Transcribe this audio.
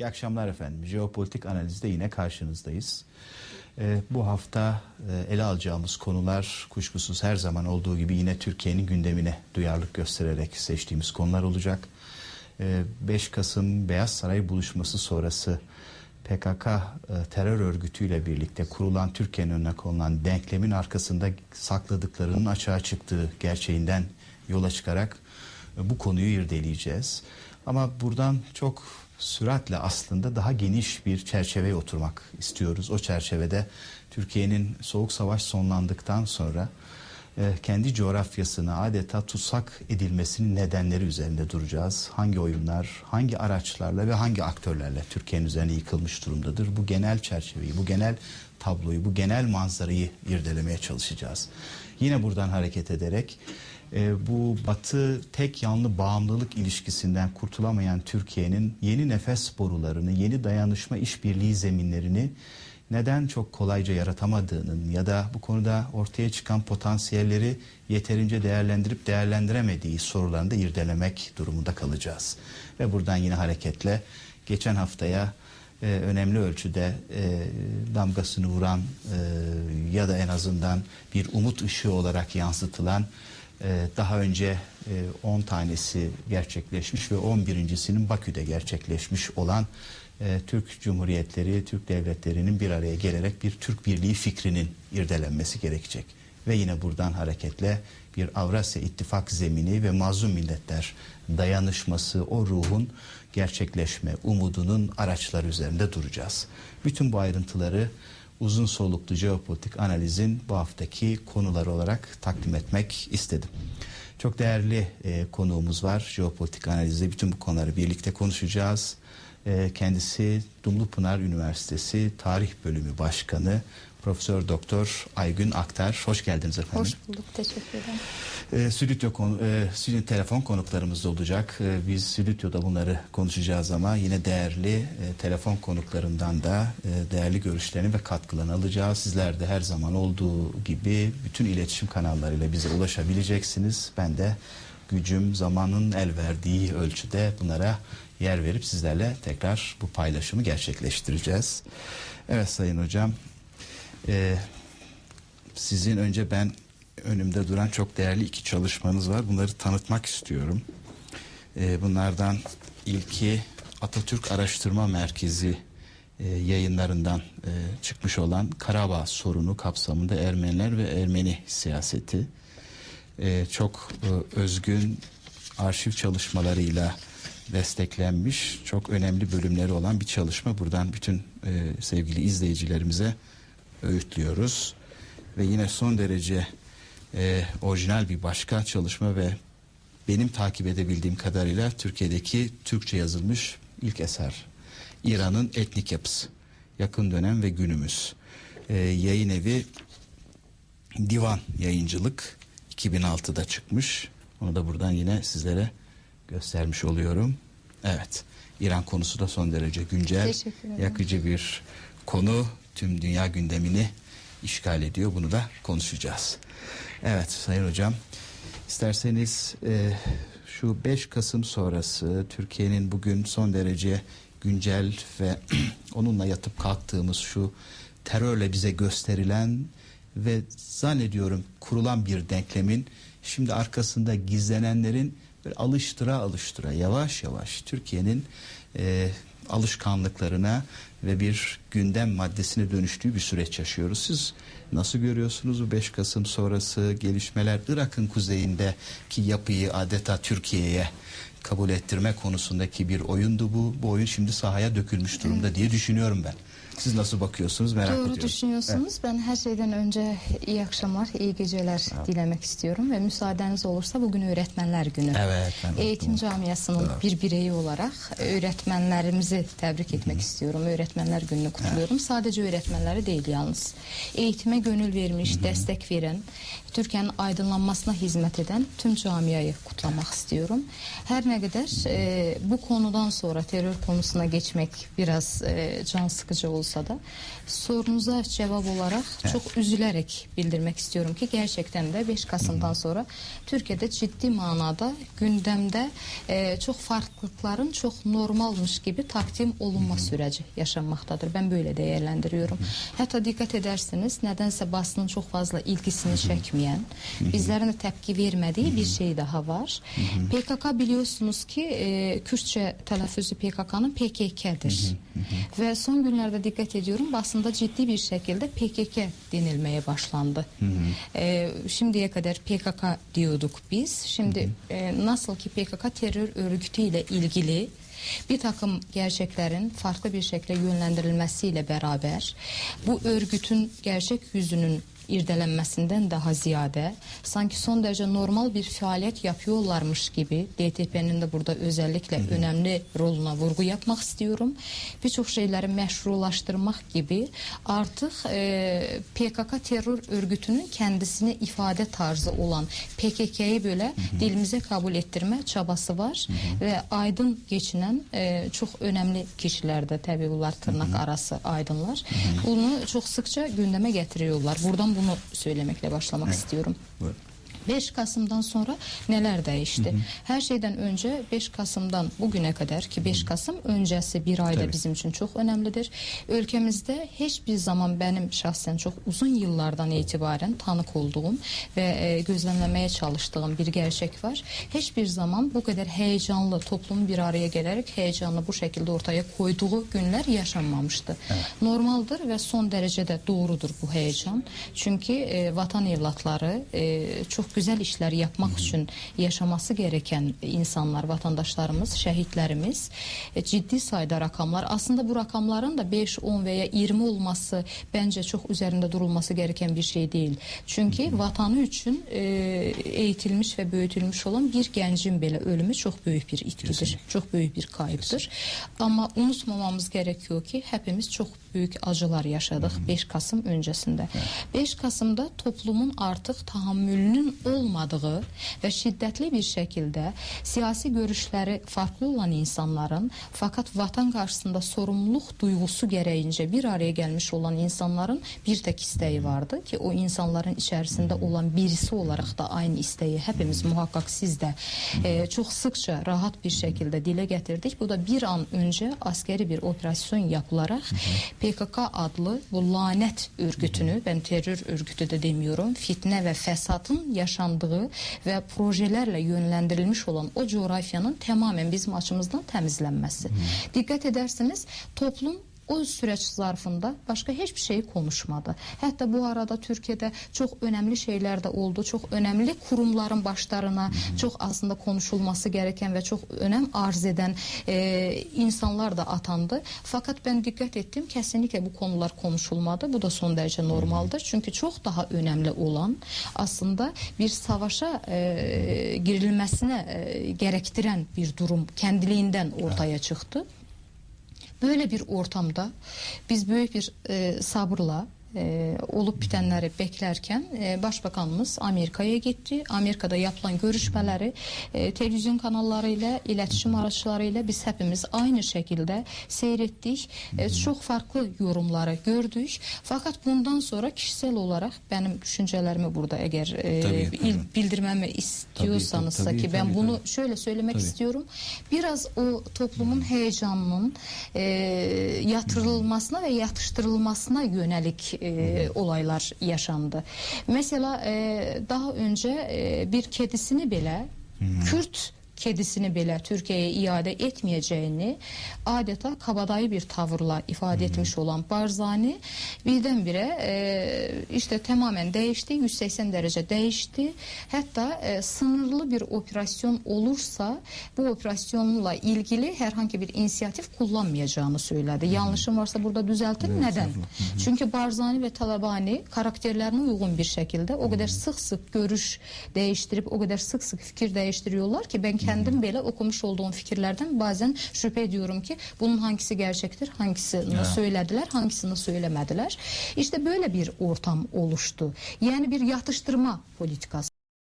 İyi akşamlar efendim. Jeopolitik analizde yine karşınızdayız. Ee, bu hafta e, ele alacağımız konular kuşkusuz her zaman olduğu gibi yine Türkiye'nin gündemine duyarlılık göstererek seçtiğimiz konular olacak. Ee, 5 Kasım Beyaz Saray buluşması sonrası PKK e, terör örgütüyle birlikte kurulan Türkiye'nin önüne konulan denklemin arkasında sakladıklarının açığa çıktığı gerçeğinden yola çıkarak e, bu konuyu irdeleyeceğiz. Ama buradan çok süratle aslında daha geniş bir çerçeveye oturmak istiyoruz. O çerçevede Türkiye'nin soğuk savaş sonlandıktan sonra e, kendi coğrafyasına adeta tutsak edilmesinin nedenleri üzerinde duracağız. Hangi oyunlar, hangi araçlarla ve hangi aktörlerle Türkiye'nin üzerine yıkılmış durumdadır? Bu genel çerçeveyi, bu genel tabloyu, bu genel manzarayı irdelemeye çalışacağız. Yine buradan hareket ederek e, bu batı tek yanlı bağımlılık ilişkisinden kurtulamayan Türkiye'nin yeni nefes borularını, yeni dayanışma işbirliği zeminlerini neden çok kolayca yaratamadığının ya da bu konuda ortaya çıkan potansiyelleri yeterince değerlendirip değerlendiremediği sorularını da irdelemek durumunda kalacağız. Ve buradan yine hareketle geçen haftaya e, önemli ölçüde e, damgasını vuran e, ya da en azından bir umut ışığı olarak yansıtılan daha önce e, 10 tanesi gerçekleşmiş ve 11.sinin Bakü'de gerçekleşmiş olan e, Türk Cumhuriyetleri, Türk devletlerinin bir araya gelerek bir Türk Birliği fikrinin irdelenmesi gerekecek. Ve yine buradan hareketle bir Avrasya İttifak zemini ve mazlum milletler dayanışması, o ruhun gerçekleşme umudunun araçları üzerinde duracağız. Bütün bu ayrıntıları uzun soluklu jeopolitik analizin bu haftaki konuları olarak takdim etmek istedim. Çok değerli e, konuğumuz var. Jeopolitik analizde bütün bu konuları birlikte konuşacağız. E, kendisi Dumlupınar Üniversitesi Tarih Bölümü Başkanı Profesör Doktor Aygün Aktar. Hoş geldiniz efendim. Hoş bulduk, teşekkür ederim. E, stüdyo, konu, e, stüdyo telefon konuklarımız da olacak. E, biz stüdyoda bunları konuşacağız ama yine değerli e, telefon konuklarından da e, değerli görüşlerini ve katkılarını alacağız. Sizler de her zaman olduğu gibi bütün iletişim kanallarıyla bize ulaşabileceksiniz. Ben de gücüm zamanın el verdiği ölçüde bunlara yer verip sizlerle tekrar bu paylaşımı gerçekleştireceğiz. Evet Sayın Hocam, e, sizin önce ben önümde duran çok değerli iki çalışmanız var. Bunları tanıtmak istiyorum. E, bunlardan ilki Atatürk Araştırma Merkezi e, yayınlarından e, çıkmış olan Karabağ sorunu kapsamında Ermeniler ve Ermeni siyaseti. E, çok e, özgün arşiv çalışmalarıyla desteklenmiş çok önemli bölümleri olan bir çalışma. Buradan bütün e, sevgili izleyicilerimize öğütlüyoruz. Ve yine son derece e, orijinal bir başka çalışma ve benim takip edebildiğim kadarıyla Türkiye'deki Türkçe yazılmış ilk eser. İran'ın etnik yapısı. Yakın dönem ve günümüz. E, yayın evi Divan Yayıncılık 2006'da çıkmış. Onu da buradan yine sizlere göstermiş oluyorum. Evet. İran konusu da son derece güncel, yakıcı bir konu. Tüm dünya gündemini işgal ediyor. Bunu da konuşacağız. Evet Sayın Hocam, isterseniz e, şu 5 Kasım sonrası Türkiye'nin bugün son derece güncel ve onunla yatıp kalktığımız şu terörle bize gösterilen ve zannediyorum kurulan bir denklemin şimdi arkasında gizlenenlerin alıştıra alıştıra yavaş yavaş Türkiye'nin e, alışkanlıklarına ve bir gündem maddesine dönüştüğü bir süreç yaşıyoruz. Siz nasıl görüyorsunuz bu 5 Kasım sonrası gelişmeler Irak'ın kuzeyindeki yapıyı adeta Türkiye'ye kabul ettirme konusundaki bir oyundu bu. Bu oyun şimdi sahaya dökülmüş durumda diye düşünüyorum ben. Siz nasıl bakıyorsunuz merak Doğru ediyorum. düşünüyorsunuz. Ben her şeyden önce iyi akşamlar, iyi geceler dilemek istiyorum ve müsaadeniz olursa bugün Öğretmenler Günü. Evet, ben unuttum. Eğitim camiasının Doğru. bir bireyi olarak öğretmenlerimizi tebrik etmek istiyorum. Öğretmenler Günü'nü kutluyorum. Sadece öğretmenleri değil yalnız. Eğitime gönül vermiş, destek veren, Türkiye'nin aydınlanmasına hizmet eden tüm camiayı kutlamak istiyorum. Her ne kadar e, bu konudan sonra terör konusuna geçmek biraz e, can sıkıcı olsa da sorunuza cevap olarak çok üzülerek bildirmek istiyorum ki gerçekten de 5 Kasım'dan sonra Türkiye'de ciddi manada gündemde e, çok farklılıkların çok normalmış gibi takdim olunma süreci yaşanmaktadır. Ben böyle değerlendiriyorum. Hatta dikkat ederseniz nedense basının çok fazla ilgisini çekmeyen, bizlerin de tepki vermediği bir şey daha var. PKK biliyorsunuz ki e, Kürtçe telaffuzu PKK'nın PKK'dir. Ve son günlerde dikkat ediyorum basında ciddi bir şekilde PKK denilmeye başlandı. E, şimdiye kadar PKK diyorduk biz. Şimdi e, nasıl ki PKK terör örgütüyle ilgili bir takım gerçeklerin farklı bir şekilde yönlendirilmesiyle beraber bu örgütün gerçek yüzünün irdelenmesinden daha ziyade sanki son derece normal bir faaliyet yapıyorlarmış gibi DTP'nin de burada özellikle önemli roluna vurgu yapmak istiyorum. Birçok şeyleri meşrulaştırmak gibi artık e, PKK terör örgütünün kendisini ifade tarzı olan PKK'yı böyle dilimize kabul ettirme çabası var ve aydın geçinen e, çok önemli kişiler de tabii bunlar tırnak arası aydınlar. Bunu çok sıkça gündeme getiriyorlar. Buradan bunu söylemekle başlamak istiyorum. Buyurun. 5 Kasım'dan sonra neler değişti? Her şeyden önce 5 Kasım'dan bugüne kadar ki 5 Kasım öncesi bir ayda Tabii. bizim için çok önemlidir. Ülkemizde hiçbir zaman benim şahsen çok uzun yıllardan itibaren tanık olduğum ve e, gözlemlemeye çalıştığım bir gerçek var. Hiçbir zaman bu kadar heyecanlı toplum bir araya gelerek heyecanlı bu şekilde ortaya koyduğu günler yaşanmamıştı. Normaldir ve son derecede doğrudur bu heyecan. Çünkü e, vatan evlatları e, çok güzel işler yapmak için yaşaması gereken insanlar, vatandaşlarımız, şehitlerimiz e, ciddi sayıda rakamlar. Aslında bu rakamların da 5, 10 veya 20 olması bence çok üzerinde durulması gereken bir şey değil. Çünkü vatanı için e, eğitilmiş ve büyütülmüş olan bir gencin bile ölümü çok büyük bir itkidir. Kesinlikle. Çok büyük bir kayıptır. Ama unutmamamız gerekiyor ki hepimiz çok büyük acılar yaşadık 5 Kasım öncesinde. 5 Kasım'da toplumun artık tahammülünün olmadığı ve şiddetli bir şekilde siyasi görüşleri farklı olan insanların fakat vatan karşısında sorumluluk duygusu gereğince bir araya gelmiş olan insanların bir tek isteği vardı ki o insanların içerisinde olan birisi olarak da aynı isteği hepimiz muhakkak siz de e, çok sıkça rahat bir şekilde dile getirdik. Bu da bir an önce askeri bir operasyon yapılarak PKK adlı bu lanet örgütünü ben terör örgütü de demiyorum fitne ve fesatın yaşandığı ve projelerle yönlendirilmiş olan o coğrafyanın tamamen bizim açımızdan temizlenmesi. Dikkat ederseniz toplum o süreç zarfında başka hiçbir şey konuşmadı. Hatta bu arada Türkiye'de çok önemli şeyler de oldu. Çok önemli kurumların başlarına çok aslında konuşulması gereken ve çok önem arz eden e, insanlar da atandı. Fakat ben dikkat ettim kesinlikle bu konular konuşulmadı. Bu da son derece normaldir. Çünkü çok daha önemli olan aslında bir savaşa e, girilmesine e, gerektiren bir durum kendiliğinden ortaya çıktı. Böyle bir ortamda biz büyük bir e, sabırla e, olup bitenleri beklerken e, Başbakanımız Amerika'ya gitti. Amerika'da yapılan görüşmeleri e, televizyon kanallarıyla, iletişim araçlarıyla biz hepimiz aynı şekilde seyrettik. E, çok farklı yorumları gördük. Fakat bundan sonra kişisel olarak benim düşüncelerimi burada eğer e, Tabii, tabii. bildirmemi istiyorsanız Tabii, tabii, ki ben tabii, bunu tabii. şöyle söylemek Tabii. istiyorum. Biraz o toplumun heyecanının e, yatırılmasına ve yatıştırılmasına yönelik e, olaylar yaşandı. Mesela e, daha önce e, bir kedisini bile Kürt kedisini bile Türkiye'ye iade etmeyeceğini adeta kabadayı bir tavırla ifade etmiş olan Barzani birdenbire e, işte tamamen değişti 180 derece değişti hatta e, sınırlı bir operasyon olursa bu operasyonla ilgili herhangi bir inisiyatif kullanmayacağını söyledi. Yanlışım varsa burada düzeltin. Neden? Çünkü Barzani ve Talabani karakterlerine uygun bir şekilde o kadar sık sık görüş değiştirip o kadar sık sık fikir değiştiriyorlar ki ben kendim bile okumuş olduğum fikirlerden bazen şüphe ediyorum ki bunun hangisi gerçektir, hangisini Ya. söylediler, hangisini söylemediler. İşte böyle bir ortam oluştu. Yani bir yatıştırma politikası.